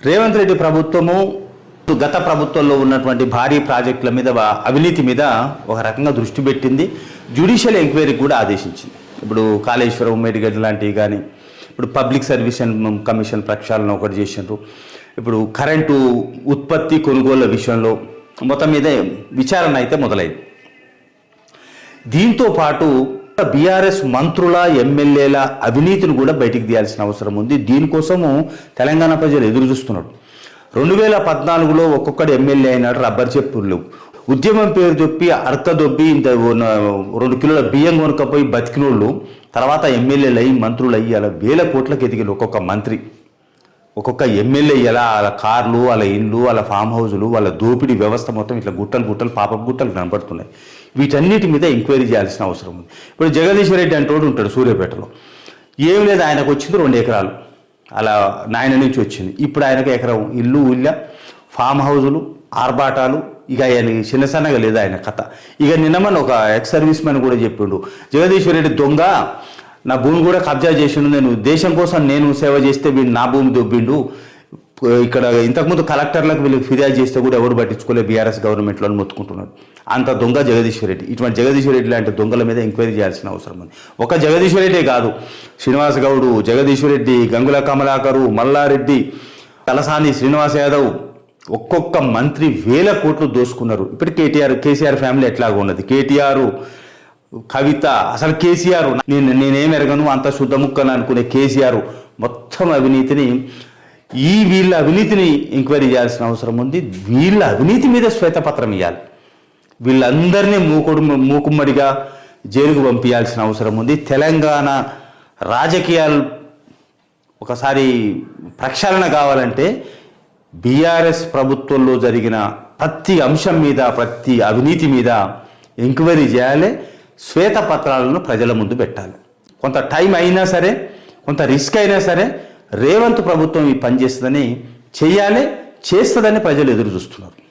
రేవంత్ రెడ్డి ప్రభుత్వము గత ప్రభుత్వంలో ఉన్నటువంటి భారీ ప్రాజెక్టుల మీద అవినీతి మీద ఒక రకంగా దృష్టి పెట్టింది. జ్యుడిషియల్ ఎంక్వైరీ కూడా ఆదేశించింది. ఇప్పుడు కాళేశ్వరం మేడిగడ్డ లాంటివి కానీ ఇప్పుడు పబ్లిక్ సర్వీస్ కమిషన్ ప్రక్షాళన ఒకటి చేసినారు ఇప్పుడు కరెంటు ఉత్పత్తి కొనుగోళ్ళ విషయంలో మొత్తం మీద విచారణ అయితే మొదలైంది. దీంతో పాటు బీఆర్ఎస్ మంత్రుల ఎమ్మెల్యేల అవినీతిని కూడా బయటికి తీయాల్సిన అవసరం ఉంది. దీనికోసము తెలంగాణ ప్రజలు ఎదురు చూస్తున్నారు. రెండు వేల పద్నాలుగులో ఒక్కొక్కడు ఎమ్మెల్యే అయినాడు రబ్బర్ చెప్పులు ఉద్యమం పేరు చెప్పి అర్కదొబ్బి ఇంత రెండు కిలోల బియ్యం కొనుక్కపోయి బతికినోళ్ళు తర్వాత ఎమ్మెల్యేలు అయ్యి మంత్రులు అయ్యి అలా వేల కోట్లకు ఎదిగిన ఒక్కొక్క మంత్రి. ఒక్కొక్క ఎమ్మెల్యే ఎలా వాళ్ళ కార్లు వాళ్ళ ఇండ్లు వాళ్ళ ఫామ్ హౌజులు వాళ్ళ దోపిడీ వ్యవస్థ మొత్తం ఇట్లా గుట్టలు గుట్టలు పాప గుట్టలు కనబడుతున్నాయి. వీటన్నిటి మీద ఎంక్వైరీ చేయాల్సిన అవసరం ఉంది. ఇప్పుడు జగదీశ్వర రెడ్డి అంటోడు ఉంటాడు సూర్యాపేటలో. ఏం లేదు ఆయనకు వచ్చింది రెండు ఎకరాలు. అలా నాయన నుంచి వచ్చింది. ఇప్పుడు ఆయనకు ఎకరం ఇల్లు ఊళ్ళ ఫామ్ హౌజులు ఆర్భాటాలు ఇక ఆయన చిన్న సన్నగా లేదు ఆయన కథ. ఇక నిన్నమని ఒక ఎక్స్ సర్వీస్ మ్యాన్ కూడా చెప్పిండు. జగదీశ్వర రెడ్డి దొంగ నా భూమి కూడా కబ్జా చేసిండు నేను దేశం కోసం నేను సేవ చేస్తే వీడు నా భూమి దొబ్బిండు. ఇక్కడ ఇంతకుముందు కలెక్టర్లకు వీళ్ళకి ఫిర్యాదు చేస్తే కూడా ఎవరు పట్టించుకోలే బీఆర్ఎస్ గవర్నమెంట్లో అని అంత దొంగ జగదీశ్వర్ రెడ్డి. ఇటువంటి జగదీశ్వర్ రెడ్డి లాంటి దొంగల మీద ఎంక్వైరీ చేయాల్సిన అవసరం ఉంది. ఒక జగదీశ్వర రెడ్డే కాదు శ్రీనివాస్ గౌడు జగదీశ్వర్ రెడ్డి గంగుల కమలాకరు మల్లారెడ్డి తలసాని శ్రీనివాస్ యాదవ్ ఒక్కొక్క మంత్రి వేల కోట్లు దోసుకున్నారు. ఇప్పుడు కేటీఆర్ కేసీఆర్ ఫ్యామిలీ ఎట్లాగో ఉన్నది. కేటీఆర్ కవిత అసలు కేసీఆర్ నేను నేనేం ఎరగను అంత శుద్ధముక్కను అనుకునే కేసీఆర్ మొత్తం అవినీతిని ఈ వీళ్ళ అవినీతిని ఎంక్వైరీ చేయాల్సిన అవసరం ఉంది. వీళ్ళ అవినీతి మీద శ్వేతపత్రం ఇవ్వాలి వీళ్ళందరినీ మూకుడు మూకుమ్మడిగా జైలుకు పంపించాల్సిన అవసరం ఉంది. తెలంగాణ రాజకీయాలు ఒకసారి ప్రక్షాళన కావాలంటే బీఆర్ఎస్ ప్రభుత్వంలో జరిగిన ప్రతి అంశం మీద ప్రతి అవినీతి మీద ఎంక్వైరీ చేయాలి. శ్వేతపత్రాలను ప్రజల ముందు పెట్టాలి. కొంత టైం అయినా సరే కొంత రిస్క్ అయినా సరే రేవంత్ ప్రభుత్వం ఈ పని చేస్తుందని చేస్తుందని ప్రజలు ఎదురు చూస్తున్నారు.